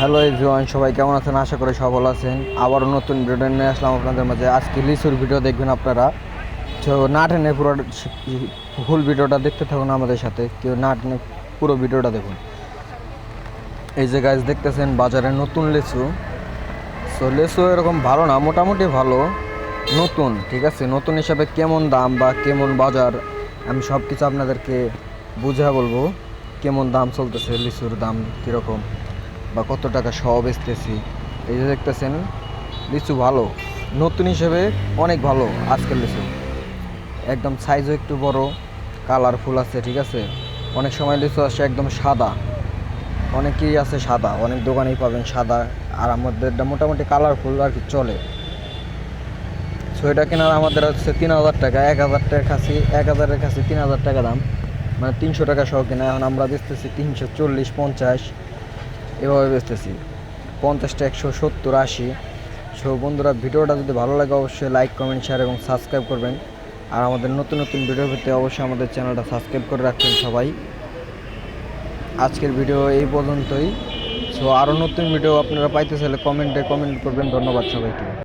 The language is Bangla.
হ্যালো এভরিওয়ান, সবাই কেমন আছেন? আশা করি সব ভালো আছেন। আবারও নতুন ভিডিও নিয়ে আসলাম আপনাদের মাঝে। আজকে লিচুর ভিডিও দেখবেন আপনারা। তো না টেনে পুরো ফুল ভিডিওটা দেখতে থাকুন আমাদের সাথে। কেউ না টেনে পুরো ভিডিওটা দেখুন। এই যে গাছ দেখতেছেন বাজারে নতুন লিচু। সো লিচু এরকম ভালো না, মোটামুটি ভালো। নতুন, ঠিক আছে? নতুন হিসাবে কেমন দাম বা কেমন বাজার, আমি সব কিছু আপনাদেরকে বুঝা বলব। কেমন দাম চলতেছে লিচুর দাম কীরকম? বা কত টাকা সহ বেচতেছি। এই যে দেখতেছেন, লিচু ভালো, নতুন হিসেবে অনেক ভালো আজকের লিচু। একদম সাইজও একটু বড় কালারফুল আছে, ঠিক আছে? অনেক সময় লিচু আসে একদম সাদা। অনেকেই আছে সাদা, অনেক দোকানেই পাবেন সাদা, আর আমাদের এটা মোটামুটি কালারফুল আর কি চলে। সো এটা কেনার আমাদের হচ্ছে তিন হাজার টাকা, এক হাজার টাকার কাছে, এক হাজারের কাছে তিন হাজার টাকা দাম। মানে তিনশো টাকা সহ কেনা, এখন আমরা বেচতেছি তিনশো চল্লিশ পঞ্চাশ। এভাবে বেচতেছি। পঞ্চাশটা একশো সত্তর আশি। সো বন্ধুরা, ভিডিওটা যদি ভালো লাগে অবশ্যই লাইক কমেন্ট শেয়ার এবং সাবস্ক্রাইব করবেন। আর আমাদের নতুন নতুন ভিডিও পেতে অবশ্যই আমাদের চ্যানেলটা সাবস্ক্রাইব করে রাখবেন সবাই। আজকের ভিডিও এই পর্যন্তই। সো আরও নতুন ভিডিও আপনারা পাইতে চাইলে কমেন্টে কমেন্ট করবেন। ধন্যবাদ সবাইকে।